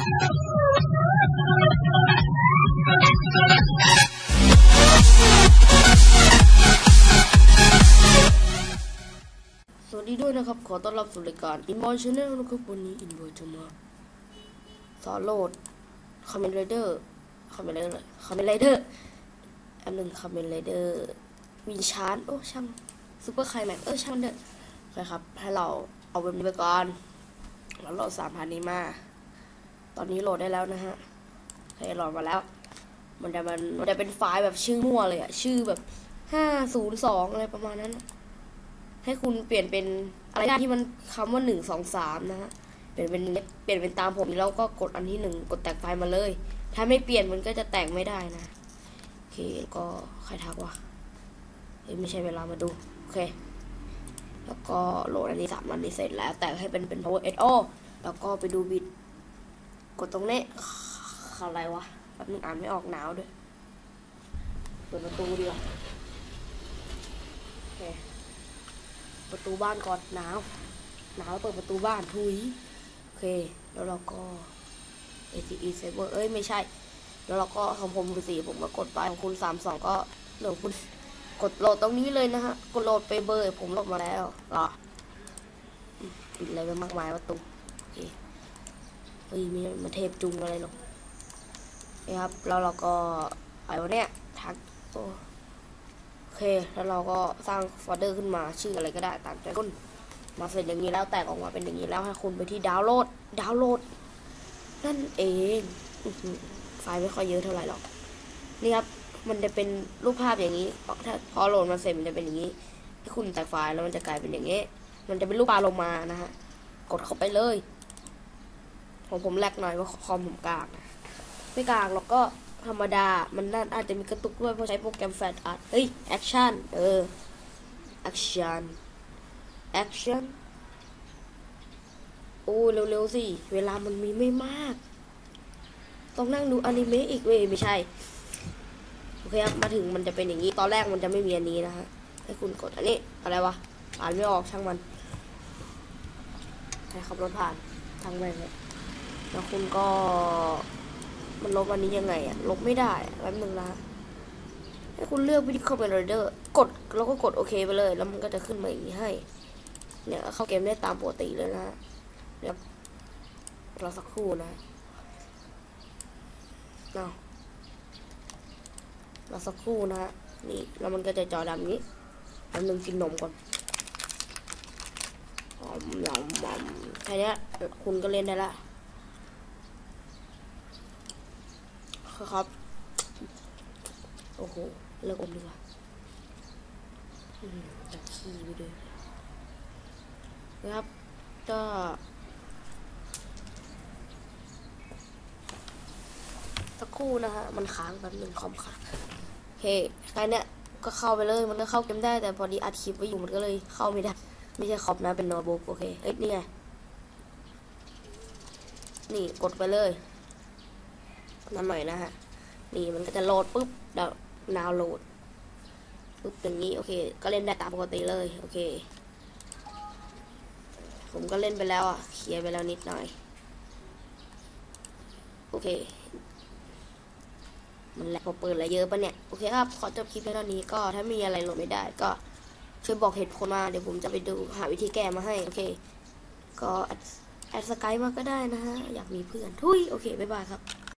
สวัสดีด้วยนะครับ ขอต้อนรับสู่รายการ Inboy Channel นะครับวันนี้ Inboy จะมาสอนโหลดคอมเมนไรเดอร์คอมเมนไรเดอร์คอมเมนไรเดอร์อันหนึ่งคอมเมนไรเดอร์วินชาร์ดโอ้ช่างซูเปอร์ไคลแม็กเออช่างเด้อโอเครับให้เราเอาเว็บนี้ไปก่อนแล้วโหลดสามพันนี้มา อนนี้โหลดได้แล้วนะฮะโอเคโหลดมาแล้ว มันจะมันมันจะเป็นไฟล์แบบชื่อมั่วเลยอะชื่อแบบห้าศูนย์สองอะไรประมาณนั้น ให้คุณเปลี่ยนเป็นอะไรก็ได้ที่มันคำว่าหนึ่งสองสามนะฮะเปลี่ยนเป็นเปลี่ยนเป็นตามผมแล้วก็กดอันที่หนึ่งกดแตกไฟล์มาเลย ถ้าไม่เปลี่ยนมันก็จะแตกไม่ได้นะโอเคก็ใครทักวะเฮ้ยไม่ใช่เวลามาดูโอเค แล้วก็โหลดอันนี้สามอันนี้เสร็จแล้ว แต่งให้เป็นเป็น power so แล้วก็ไปดูบิต กดตรงนี้อะไรวะแป๊บนึงอ่านไม่ออกหนาวด้วยเปิดประตูดีกว่าโอเคประตูบ้านก่อนหนาวหนาวเปิดประตูบ้านทุยโอเค แล้วเราก็ ATE server เอ้ยไม่ใช่ แล้วเราก็ของผมสีผมก็กดไปของคุณสามสองก็เรื่อคุณกดโหลดตรงนี้เลยนะฮะ กดโหลดไปเบอร์ผมโหลดมาแล้วอะอืมปิดอะไรไปมากมายประตูโอเค เฮ้ยมีมาเทปจุงอะไรหรอกนี่ครับแล้วเราก็ไอ้วันเนี้ยทักโอเคแล้วเราก็สร้างโฟลเดอร์ขึ้นมาชื่ออะไรก็ได้ตามใจคุณมาเสร็จอย่างนี้แล้วแตกออกมาเป็นอย่างนี้แล้วให้คุณไปที่ดาวน์โหลดดาวน์โหลด นั่นเองไฟล์ไม่ค่อยเยอะเท่าไหร่หรอกนี่ครับมันจะเป็นรูปภาพอย่างนี้ถ้าพอโหลดมาเสร็จมันจะเป็นอย่างนี้ให้คุณแตกไฟล์แล้วมันจะกลายเป็นอย่างนี้ มันจะเป็นรูปปลาลงมานะฮะกดเข้าไปเลย ของผมแลกหน่อยว่าคอมผมกากไม่กากหรอกก็ธรรมดา มันน่าอาจจะมีกระตุกด้วยเพราะใช้โปรแกรมแฟลชอาร์ตเฮ้ยแอคชั่นเออแอคชั่นแอคชั่นโอ้เร็วๆสิ เวลามันมีไม่มาก ต้องนั่งดูอนิเมะอีกเว้ยไม่ใช่ โอเคครับ มาถึงมันจะเป็นอย่างนี้ ตอนแรกมันจะไม่มีอันนี้นะฮะ ให้คุณกดอันนี้ อะไรวะ อ่านไม่ออกช่างมันใครขับรถผ่านทางแม่งเลย แล้วคุณก็ มันลบอันนี้ยังไงอะลบไม่ได้แป๊บนึงนะให้คุณเลือกวิธีเข้าไปเรเดอร์กดแล้วก็กดโอเคไปเลย แล้วมันก็จะขึ้นมาอย่างนี้ให้ เนี่ยเข้าเกมได้ตามปกติเลยนะเดี๋ยวรอสักครู่นะเอารอสักครู่นะฮะนี่แล้วมันก็จะจอดำนี้แป๊บนึงกินนมก่อนหอมหอมหอมแค่เนี้ยคุณก็เล่นได้ละ ครับ โอ้โห เลิกอมดีกว่าอืมดักขี้ไปด้วยนะครับ ก็สักครู่นะฮะ มันค้างแบบหนึ่งคอมค้างโอเคใครเนี่ย ก็เข้าไปเลย มันก็เข้าเกมได้ แต่พอดีอัดคลิปไว้อยู่ มันก็เลยเข้าไม่ได้ ไม่ใช่คอมนะ เป็นโน้ตบุ๊กโอเค เอ้ย นี่ไง นี่ กดไปเลย นั่นหน่อยนะฮะ นี่มันก็จะโหลดปุ๊บดาวดาวน์โหลดปุ๊บอย่างนี้โอเค ก็เล่นได้ตามปกติเลย โอเค ผมก็เล่นไปแล้วอะเคลียร์ไปแล้วนิดหน่อย โอเค มันแหลกพอเปิดอะไรเยอะปะเนี่ย โอเคครับ ขอจบคลิปแค่เท่านี้ก็ถ้ามีอะไรโหลดไม่ได้ก็ช่วยบอกเหตุผลมาเดี๋ยวผมจะไปดูหาวิธีแก้มาให้ โอเค ก็แอดแอดสกายมาก็ได้นะฮะ อยากมีเพื่อนทุยโอเค บ๊ายบายครับ